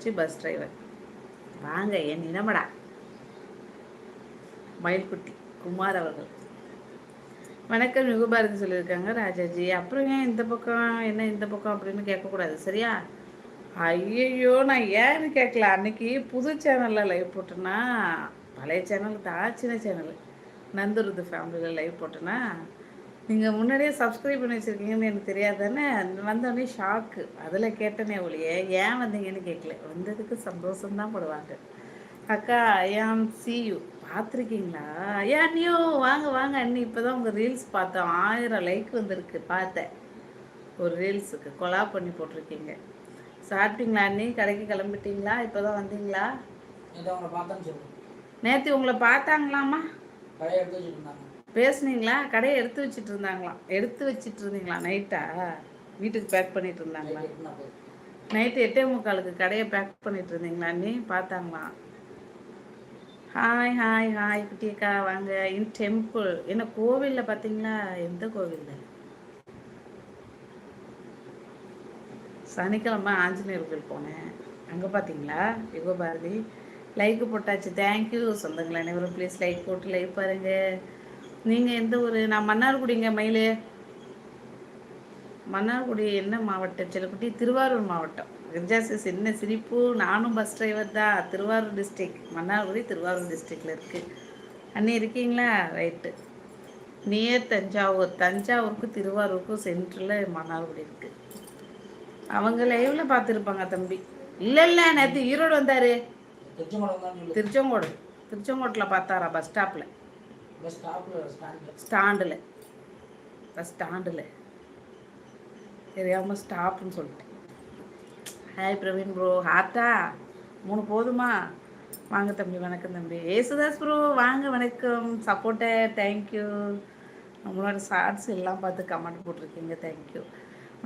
போச்சு bus driver வாங்க என் இனமடா மயில்குட்டி குமார் அவர்கள். வணக்கம் யுகபாரதி சொல்லியிருக்காங்க ராஜாஜி. அப்புறம் ஏன் இந்த பக்கம் என்ன இந்த பக்கம் அப்படின்னு கேட்கக்கூடாது சரியா? ஐயையோ நான் ஏன்னு கேட்கல. அன்னைக்கு புது சேனலில் லைவ் போட்டேன்னா பழைய சேனல் தான் சின்ன சேனல் நந்துருது ஃபேமிலியில் லைவ் போட்டேன்னா நீங்கள் முன்னாடியே சப்ஸ்கிரைப் பண்ணி வச்சுருக்கீங்கன்னு எனக்கு தெரியாதானே? வந்தோடனே ஷாக்கு அதில் கேட்டனே ஒழிய ஏன் வந்தீங்கன்னு கேட்கல வந்ததுக்கு சந்தோஷம்தான் படுவாங்க. அக்கா ஐயாம் சி யூ பார்த்துருக்கீங்களா? ஐயா அண்ணியோ வாங்க வாங்க அண்ணி. இப்போ தான் உங்கள் ரீல்ஸ் பார்த்தோம் ஆயிரம் லைக் வந்திருக்கு. பார்த்தேன். ஒரு ரீல்ஸுக்கு கொலா பண்ணி போட்டிருக்கீங்க. சாப்பிட்டீங்களா அண்ணி? கடைக்கு கிளம்பிட்டீங்களா? இப்போ தான் வந்தீங்களா? நேற்று உங்களை பார்த்தாங்களாமா பேசுனீங்களா? கடையை எடுத்து வச்சுட்டு இருந்தாங்களாம் எடுத்து வச்சுட்டு இருந்தீங்களா நைட்டா வீட்டுக்கு பேக் பண்ணிட்டு இருந்தாங்களா நைட்டு எட்டே முக்காலுக்கு கடையை பேக் பண்ணிட்டு இருந்தீங்களா நீ ஹாய் ஹாய் ஹாய் குட்டியக்கா வாங்க. இன் டெம்பிள் என்ன கோவிலில் பார்த்தீங்களா? எந்த கோவிலில்? சனிக்கிழமை ஆஞ்சநேயர் கோவில் போனேன். அங்கே பார்த்தீங்களா? யுக பாரதி லைக் போட்டாச்சு தேங்க்யூ சொந்தங்களை அனைவரும் ப்ளீஸ் லைக் போட்டு லைக் பாருங்கள் நீங்கள் எந்த ஊர்? நான் மன்னார்குடிங்க மயிலே. மன்னார்குடி என்ன மாவட்டம்? சிலக்குட்டி திருவாரூர் மாவட்டம். கிரிஜாசிஸ் என்ன சிரிப்பு. நானும் பஸ் டிரைவர் தான். திருவாரூர் டிஸ்ட்ரிக் மன்னார்குடி திருவாரூர் டிஸ்ட்ரிக்டில் இருக்குது அண்ணி இருக்கீங்களா? Right near Thanjavur. தஞ்சாவூருக்கும் திருவாரூருக்கும் சென்டரில் மன்னார்குடி இருக்குது அவங்க லைவில் பார்த்துருப்பாங்க தம்பி? இல்லை இல்லை நேற்று ஈரோடு வந்தார். திருச்செங்கோடு. திருச்செங்கோட்டில் பார்த்தாரா பஸ் ஸ்டாப்பில் ஸ்டாண்டில் பஸ் ஸ்டாண்டில் தெரியாமல் ஸ்டாப்னு சொல்லிட்டேன். ஹாய் பிரவீன் ப்ரோ ஹார்ட்டா மூணு போதுமா? வாங்க தம்பி வணக்கம் தம்பி. ஏசுதாஸ் ப்ரோ வாங்க வணக்கம். சப்போர்ட்டை தேங்க்யூ நம்மளோட ஷார்ட்ஸ் எல்லாம் பார்த்து கமெண்ட் போட்டிருக்கீங்க தேங்க்யூ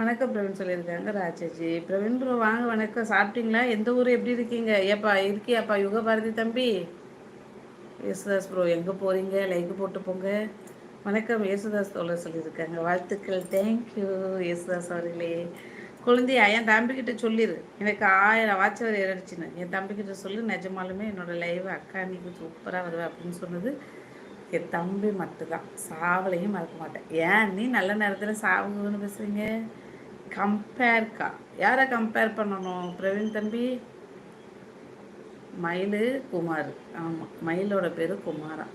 வணக்கம் பிரவீன் சொல்லியிருக்காங்க ராஜாஜி. பிரவீன் ப்ரோ வாங்க வணக்கம். சாப்பிட்டீங்களா? எந்த ஊர் எப்படி இருக்கீங்க? ஏப்பா இருக்கியாப்பா யுக பாரதி தம்பி? யேசுதாஸ் ப்ரோ எங்கே போகிறீங்க லைக் போட்டு போங்க. வணக்கம். யேசுதாஸ் தோழர் சொல்லியிருக்காங்க. வாழ்த்துக்கள். தேங்க்யூ யேசுதாஸ் அவர்களே. குழந்தையா என் தம்பிக்கிட்ட சொல்லிடு எனக்கு ஆயிரம் வாட்சவர் ஏறிடுச்சுன்னு. என் தம்பிக்கிட்ட சொல்லி. நிஜமாலுமே என்னோடய லைவ் அக்கா அன்னைக்கு சூப்பராக வருவேன் அப்படின்னு சொன்னது என் தம்பி மட்டும்தான். சாவலையும் மறக்க மாட்டேன். ஏன் நீ நல்ல நேரத்தில் சாவுன்னு பேசுகிறீங்க கம்பேர்க்கா யாரை கம்பேர் பண்ணணும்? பிரவீன் தம்பி? மயில் குமார். ஆமாம் மயிலோட பேர் குமாரா.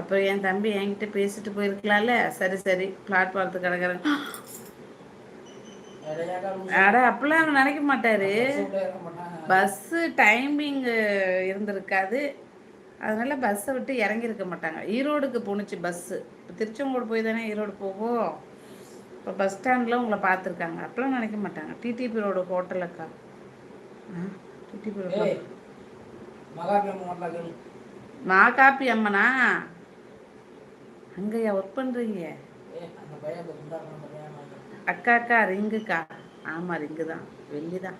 அப்போ என் தம்பி என்கிட்ட பேசிட்டு போயிருக்கலாம்ல? சரி சரி பிளாட்ஃபாரத்து கிடக்குறாங்க அட அப்பெல்லாம் நினைக்க மாட்டாரு. பஸ்ஸு டைமிங் இருந்திருக்காது. அதனால பஸ்ஸை விட்டு இறங்கியிருக்க மாட்டாங்க. ஈரோடுக்கு போணுச்சு பஸ்ஸு இப்போ திருச்செங்கோடு போய் தானே ஈரோடு போகும் இப்போ பஸ் ஸ்டாண்டில் உங்களை பார்த்துருக்காங்க. அப்பெல்லாம் நினைக்க மாட்டாங்க. டிடிபி ரோடு ஹோட்டலுக்கா ஆ? மா காப்பி அம்மனா அங்கயா ஒர்க் பண்றீங்க? அக்கா அக்கா ரிங்குக்கா. ஆமா ரிங்கு தான். வெள்ளி தான்.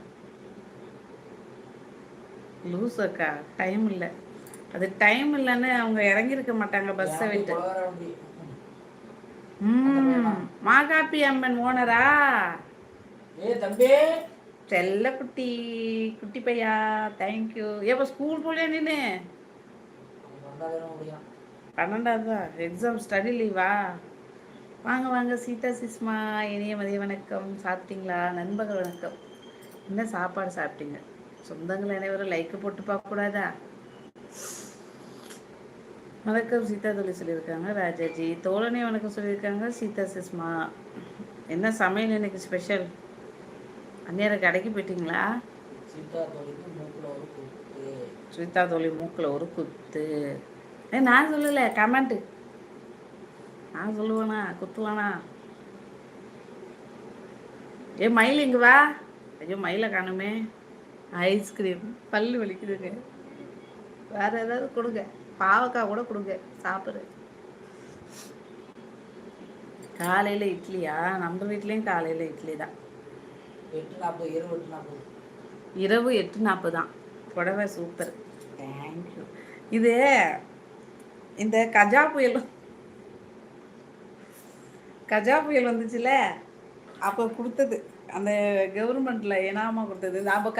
லூஸ் அக்கா. டைம் இல்லை. அது டைம் இல்லைன்னு அவங்க இறங்கியிருக்க மாட்டாங்க பஸ்ஸை விட்டு. ம் மாகாப்பி அம்மன் ஓனரா ஏ தம்பி. செல்ல குட்டி குட்டி பையா தேங்க்யூ ஏப்பா ஸ்கூல் போலியா நீனு பன்னெண்டாவது தான் எக்ஸாம் ஸ்டடி லீவா வாங்க வாங்க சீதா சிஸ்மா இனிய மதிய வணக்கம். சாப்பிட்டீங்களா? நண்பர்கள் வணக்கம். என்ன சாப்பாடு சாப்பிட்டீங்க? சொந்தங்கள் அனைவரும் லைக்கு போட்டு பார்க்கக்கூடாதா வணக்கம் சீதா தொழில் சொல்லியிருக்காங்க. ராஜாஜி தோழனே வணக்கம் சொல்லியிருக்காங்க. சீதா சிஸ்மா என்ன சமையல் இன்னைக்கு ஸ்பெஷல் அந்நேர கடைக்கு போயிட்டீங்களா? ஸ்வீதா தோழி மூக்கில் ஒரு குத்து. ஏ நான் சொல்லலை கமெண்ட்டு நான் சொல்லுவேனா குத்துவேனா? ஏ மயில் இங்கே வா. ஐயோ மயிலை காணுமே. ஐஸ்கிரீம் பல்லு வலிக்குதுங்க. வேற ஏதாவது கொடுங்க. பாவக்காய் கூட கொடுங்க. சாப்பிட்றேன் காலையில் இட்லியா? நம்ம வீட்லேயும் காலையில் இட்லி தான் எட்டு நாற்பது இரவு எட்டு நாற்பது இரவு எட்டு நாற்பது தான். புடவை சூப்பர் தேங்க்யூ இது இந்த கஜா புயல். கஜா புயல் வந்துச்சுல? அப்போ கொடுத்தது. அந்த கவர்மெண்ட்டில் இனாமா கொடுத்தது. அப்போ